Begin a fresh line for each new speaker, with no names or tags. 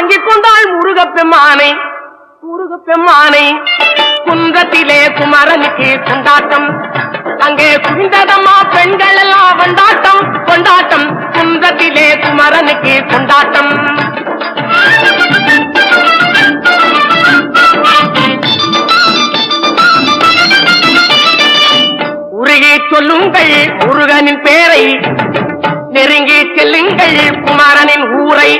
தாங்கிக் கொண்டாள் முருகப்பெம்மானை. முருகப்பெம்மானை குன்றத்திலே குமரனுக்கு கொண்டாட்டம். அங்கே குவிந்ததம்மா பெண்கள் எல்லாம் கொண்டாட்டம். கொண்டாட்டம் குன்றத்திலே குமரனுக்கு கொண்டாட்டம். உருகி சொல்லுங்கள் முருகனின் பேரை நெருங்கி செல்லுங்கள் குமரனின் ஊரை.